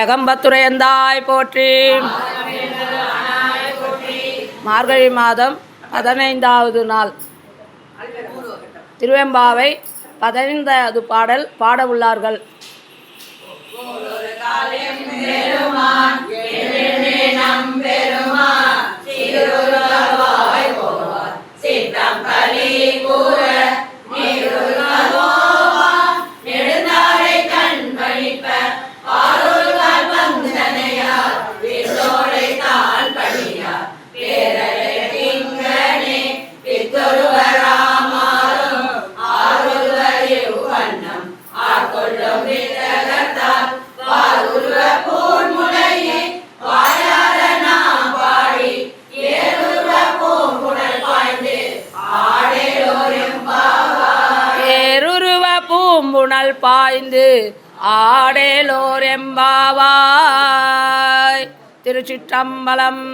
எகம்பத்துரையந்தாய் போற்றி. மார்கழி மாதம் பதினைந்தாவது நாள். திருவெம்பாவை பதினைந்தாவது பாடல் பாட உள்ளார்கள். பூம்புணல் பாய்ந்து ஆடேலோர் எம்பாவாய். திருச்சிற்றம்பலம்